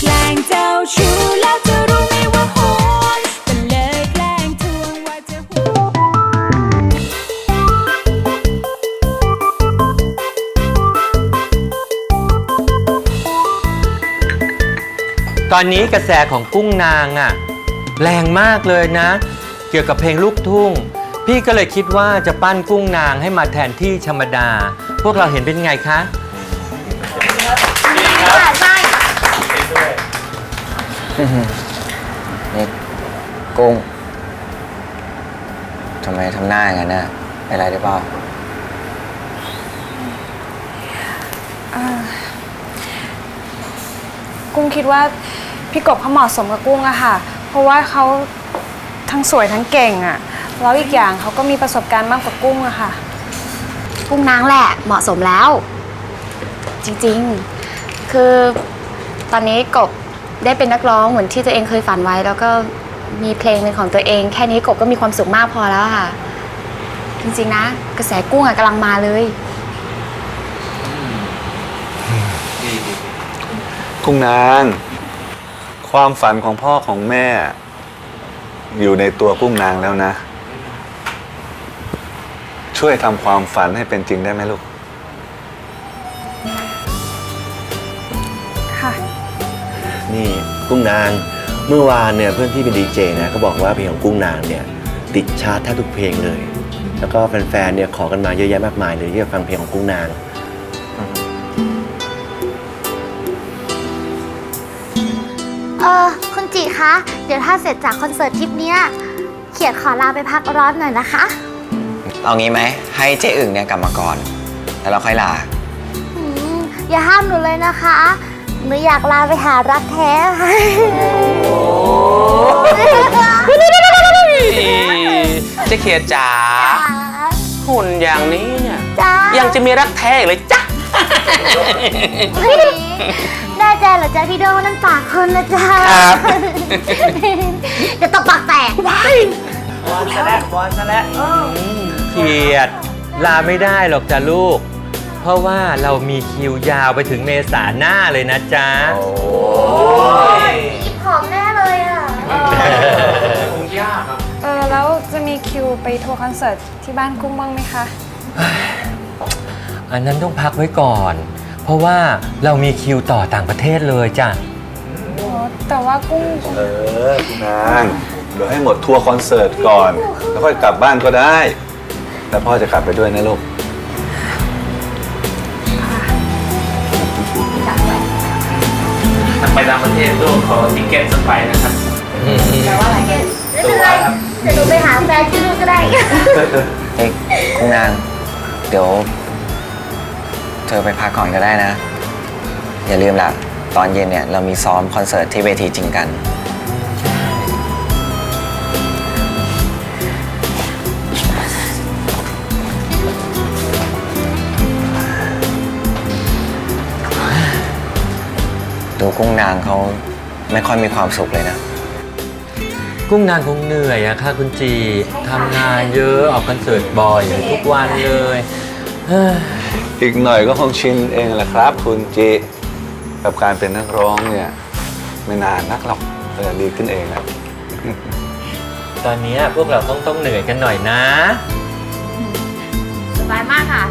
แกล้งเจ้าชู้แล้วจะรู้ไหมว่าห่วงก็เลยแกล้งทวงว่าจะห่วงตอนนี้กระแสของกุ้งนางอะแรงมากเลยนะ เกี่ยวกับเพลงลูกทุ่ง พี่ก็เลยคิดว่าจะปั้นกุ้งนางให้มาแทนที่ธรรมดา พวกเราเห็นเป็นไงคะ นี่กุ้งทำไมทำหน้าอย่างนั้นน่ะเป็นไรหรือเปล่ากุ้งคิดว่าพี่กบเขาเหมาะสมกับกุ้งอะค่ะ เพราะว่าเขาทั้งสวยทั้งเก่งอะแล้วอีกอย่างเขาก็มีประสบการณ์มากกว่ากุ้งอะค่ะ กุ้งนางแหละเหมาะสมแล้ว จริงๆ คือตอนนี้กบ ได้เป็นนักร้องเหมือนที่ตัวเองเคยฝันไว้ แล้วก็มีเพลงเป็นของตัวเอง แค่นี้กบก็มีความสุขมากพอแล้วค่ะ จริงๆนะ กระแสกุ้งอะกำลังมาเลย กุ้งนาง ความฝันของพ่อของแม่ อยู่ในตัวกุ้งนางแล้วนะ ช่วยทำความฝันให้เป็นจริงได้ไหมลูก นี่กุ้งนาง เมื่อวานเนี่ยเพื่อนพี่เป็นดีเจนะเขาบอกว่าเพลงของกุ้งนางเนี่ยติดชาร์ตแทบทุกเพลงเลย แล้วก็แฟนๆเนี่ยขอกันมาเยอะแยะมากมายเลยที่จะฟังเพลงของกุ้งนาง เออคุณจิคะ เดี๋ยวถ้าเสร็จจากคอนเสิร์ตทริปเนี้ยเขียนขอลาไปพักร้อนหน่อยนะคะ เอางี้ไหมให้เจ๊อึ่งเนี่ยกลับมาก่อน แล้วเราค่อยลา อืมอย่าห้ามหนูเลยนะคะ หนูอยากลาไปหารักแท้ค่ะเจ๊เขียดจ๋าหุ่นอย่างนี้เนี่ย จ้ายังจะมีรักแท้อีกเลยจ้ะเฮ้ยแน่ใจเหรอจ๊ะพี่โดนั่นปากคนนะจ๊ะครับเดี๋ยวตบปากแตกเกียรติลาไม่ได้หรอกจ้ะลูก เพราะว่าเรามีคิวยาวไปถึงเมษาหน้าเลยนะจ๊ะหอมแน่เลยอะเออแล้วจะมีคิวไปทัวร์คอนเสิร์ตที่บ้านกุ้งบ้างไหมคะ อันนั้นต้องพักไว้ก่อน เพราะว่าเรามีคิวต่อต่างประเทศเลยจ้ะอ๋อแต่ว่ากุ้งเออกุ้งนางเดี๋ยวให้หมดทัวร์คอนเสิร์ตก่อน แล้วค่อยกลับบ้านก็ได้ แล้วพ่อจะกลับไปด้วยนะลูก ไปต่างประเทศลูกขอทิเก็ตสักใบนะครับไม่เป็นไรเดี๋ยวหนูไปหาแฟนที่นู่นก็ได้ เฮ้ยกุ้งนาง เดี๋ยว เธอไปพักก่อนก็ได้นะ อย่าลืมล่ะ ตอนเย็นเนี่ย เรามีซ้อมคอนเสิร์ตที่เวทีจริงกัน ดูกุ้งนางเขาไม่ค่อยมีความสุขเลยนะ กุ้งนางคงเหนื่อยอะค่ะคุณจีทำงานเยอะออกคอนเสิร์ตบ่อยทุกวันเลยเฮ้ยอีกหน่อยก็คงชินเองแหละครับ คุณจิกับการเป็นนักร้องเนี่ยไม่นานนักหรอกก็จะดีขึ้นเองแหละตอนเนี้ยพวกเราต้องต้องเหนื่อยกันหน่อยนะ สบายมากค่ะ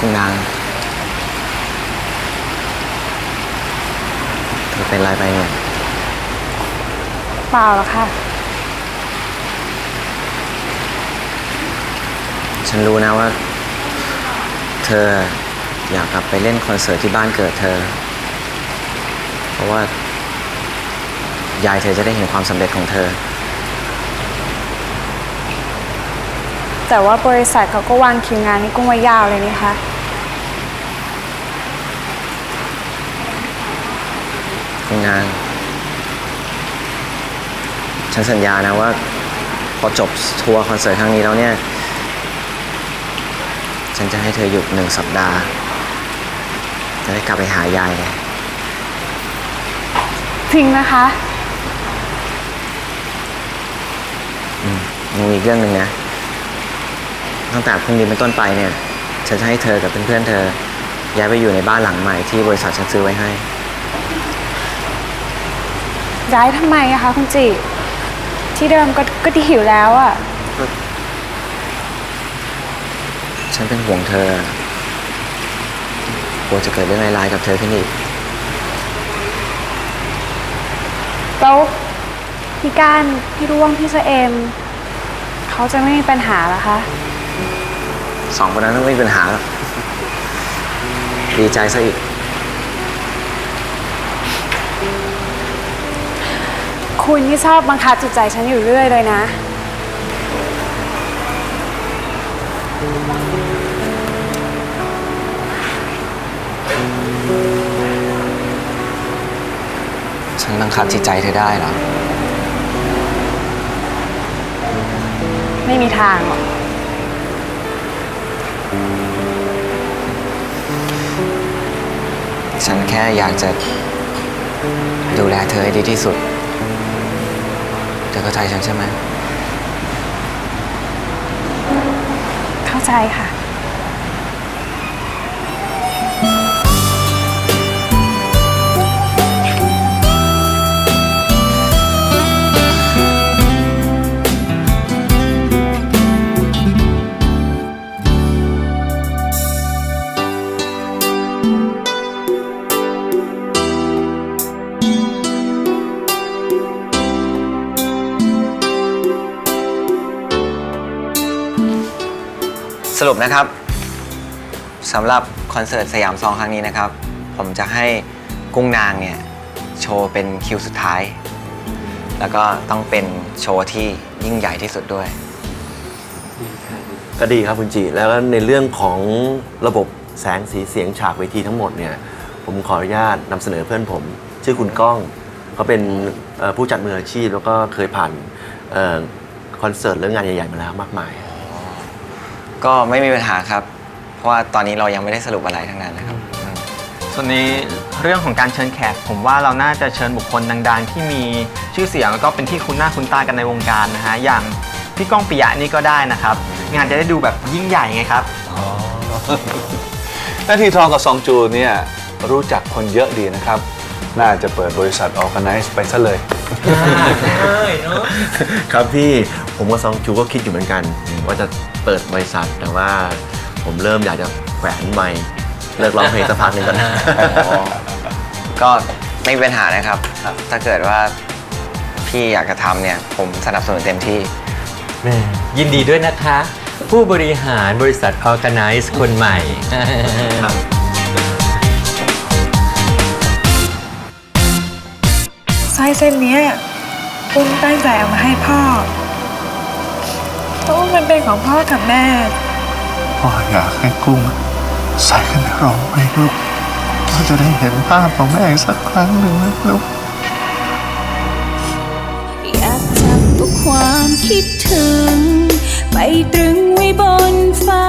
กุ้งนางเธอเป็นไรไปเนี่ย เปล่าหรอกค่ะ ฉันรู้นะว่า เธออยากกลับไปเล่นคอนเสิร์ตที่บ้านเกิดเธอ เพราะว่า ยายเธอจะได้เห็นความสำเร็จของเธอ แต่ว่าบริษัทเขาก็วางคิวงานให้กุ้งไว้ยาวเลยนี่คะคุณนาง ฉันสัญญานะว่า พอจบทัวร์คอนเสิร์ตครั้งนี้แล้วเนี่ย ฉันจะให้เธอหยุดหนึ่งสัปดาห์ จะได้กลับไปหายายไงจริงนะคะ อืมมีอีกเรื่องหนึ่งนะ ตั้งแต่พรุ่งนี้เป็นต้นไปเนี่ยฉันจะให้เธอกับเพื่อนๆเธอ ย้ายไปอยู่ในบ้านหลังใหม่ที่บริษัทฉันซื้อไว้ให้ ย้ายทำไมอะคะคุณจิ ที่เดิมก็ก็ดีอยู่แล้วอะฉันเป็นห่วงเธอกลัวจะเกิดเรื่องร้ายๆกับเธอขึ้นอีกแล้วพี่ก้านพี่ร่วงพี่เสเอมเขาจะไม่มีปัญหาเหรอคะ สองคนนั้นไม่มีปัญหาหรอกดีใจซะอีก คุณนี่ชอบบังคับจิตใจฉันอยู่เรื่อยเลยนะ ฉันบังคับจิตใจเธอได้เหรอ ไม่มีทางหรอก ฉันแค่อยากจะดูแลเธอให้ดีที่สุด เธอเข้าใจฉันใช่ไหม เข้าใจค่ะ สรุปนะครับสำหรับคอนเสิร์ตสยามซองครั้งนี้นะครับ ผมจะให้กุ้งนางเนี่ย โชว์เป็นคิวสุดท้าย แล้วก็ต้องเป็นโชว์ที่ยิ่งใหญ่ที่สุดด้วย ก็ดีครับคุณจิแล้วก็ในเรื่องของระบบแสงสีเสียงฉากเวทีทั้งหมดเนี่ย ผมขออนุญาตนำเสนอเพื่อนผม ชื่อคุณก้องเขาเป็นเอ่อผู้จัดมืออาชีพ แล้วก็เคยผ่านเอ่อคอนเสิร์ตเรื่องงานใหญ่ๆมาแล้วมากมาย ก็ไม่มีปัญหาครับ เพราะว่าตอนนี้เรายังไม่ได้สรุปอะไรทั้งนั้นนะครับอืมส่วนในเรื่องของการเชิญแขก ผมว่าเราน่าจะเชิญบุคคลดังๆ ที่มีชื่อเสียงแล้วก็เป็นที่คุ้นหน้าคุ้นตากันในวงการนะฮะอย่างพี่ก้องปิยะนี่ก็ได้นะครับ งานจะได้ดูแบบยิ่งใหญ่ไงครับนาทีทองกับซองจูเนี่ยรู้จักคนเยอะดีนะครับ น่าจะเปิดบริษัทออ g a ไน z e ไปซะเลยครับพี่ผมกับซองจูก็คิดอยู่เหมือนกัน ว่าจะเปิดบริษัทแต่ว่าผมเริ่มอยากจะแขวนไมค์เลิกร้องเพลงสักพักหนึ่งก่อนนะก็ไม่มีปัญหานะครับ ถ้าเกิดว่าพี่อยากจะทำเนี่ย ผมสนับสนุนเต็มที่ แม่ยินดีด้วยนะคะ ผู้บริหารบริษัท Organize คนใหม่สร้อ เส้นเนี้ยปุ้มตั้งใจเอามาให้พ่อเพราะว่ามันเป็นของพ่อกับแม่ พ่ออยากให้กุ้งใส่ขึ้นไปร้องเพลงลูกเราจะได้เห็นภาพของแม่อีกสักครั้งหนึ่งนะลูกอยากจับเอาความคิดถึง ไปตรึงไว้บนฟ้า